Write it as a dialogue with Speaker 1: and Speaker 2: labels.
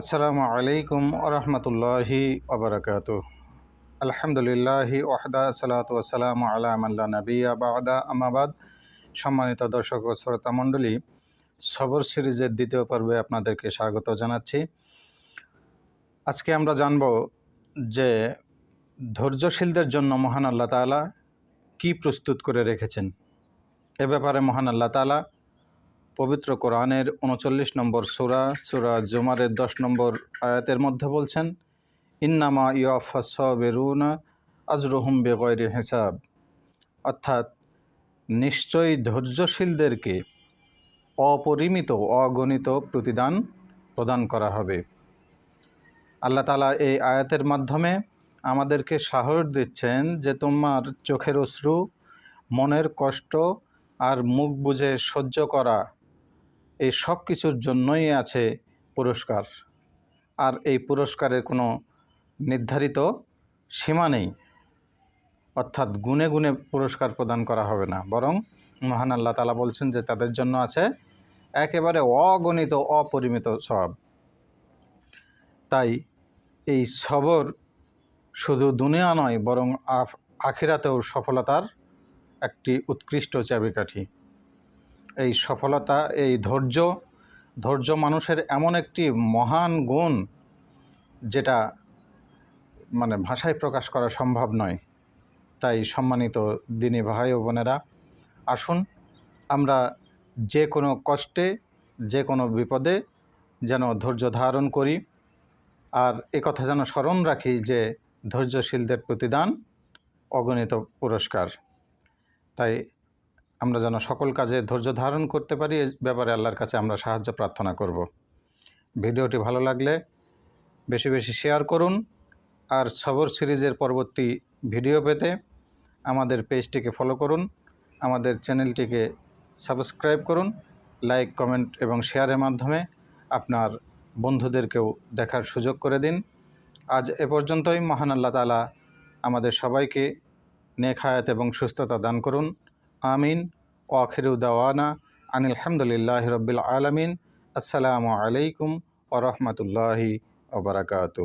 Speaker 1: আসসালামু আলাইকুম ওরহমতুল্লাহি ওবরাকাত আলহামদুলিল্লাহি ওয়াহদা সালাতু আসসালাম আলা মাল্লা নবিয়া বাদা। আমাবাদ সম্মানিত দর্শক ও শ্রোতা মণ্ডলী, সবর সিরিজের দ্বিতীয় পর্বে আপনাদেরকে স্বাগত জানাচ্ছি। আজকে আমরা জানব যে ধৈর্যশীলদের জন্য মহান আল্লাহ তালা কি প্রস্তুত করে রেখেছেন। এ ব্যাপারে মহান আল্লাহ তালা পবিত্র কোরআনের উনচল্লিশ নম্বর সুরা সুরা জুমারের দশ নম্বর আয়াতের মধ্যে বলছেন, ইন্নামা বেরুনা আজরুহুম বেগয়রি হিসাব। অর্থাৎ, নিশ্চয়ই ধৈর্যশীলদেরকে অপরিমিত, অগণিত প্রতিদান প্রদান করা হবে। আল্লাহ তালা এই আয়াতের মাধ্যমে আমাদেরকে সাহস দিচ্ছেন যে তোমার চোখের অশ্রু মনের কষ্ট আর মুখ বুঝে সহ্য করা এই সব কিছুর জন্যই আছে পুরস্কার। আর এই পুরস্কারের কোনো নির্ধারিত সীমা নেই। অর্থাৎ গুনে গুনে পুরস্কার প্রদান করা হবে না। বরং মহান আল্লাহ তালা বলছেন যে তাদের জন্য আছে একেবারে অগণিত, অপরিমিত সব তাই এই সবর শুধু দুনিয়া নয়, বরং আখিরাতেও সফলতার একটি উৎকৃষ্ট চাবিকাঠি। এই সফলতা, এই ধৈর্য ধৈর্য মানুষের এমন একটি মহান গুণ যেটা মানে ভাষায় প্রকাশ করা সম্ভব নয়। তাই সম্মানিত দিনী ভাই ও বোনেরা, আসুন আমরা যে কোনো কষ্টে, যে কোনো বিপদে যেন ধৈর্য ধারণ করি আর কথা যেন স্মরণ রাখি যে ধৈর্যশীলদের প্রতিদান অগণিত পুরস্কার। তাই আমরা যেন সকল কাজে ধৈর্য ধারণ করতে পারি, এ ব্যাপারে আল্লাহর কাছে আমরা সাহায্য প্রার্থনা করব। ভিডিওটি ভালো লাগলে বেশি বেশি শেয়ার করুন আর সবর সিরিজের পরবর্তী ভিডিও পেতে আমাদের পেজটিকে ফলো করুন, আমাদের চ্যানেলটিকে সাবস্ক্রাইব করুন, লাইক, কমেন্ট এবং শেয়ারের মাধ্যমে আপনার বন্ধুদেরকেও দেখার সুযোগ করে দিন। আজ এ পর্যন্তই। মহান আল্লাহ তালা আমাদের সবাইকে নেখায়াত এবং সুস্থতা দান করুন। আমিন ও আখিরুদ্দাওয়ানা আনিল হামদুলিল্লাহ রবিল আলমিন। আসসালামু আলাইকুম ওরহমতুল্লাহি রহমতুল্লাহি ওবরাকাতু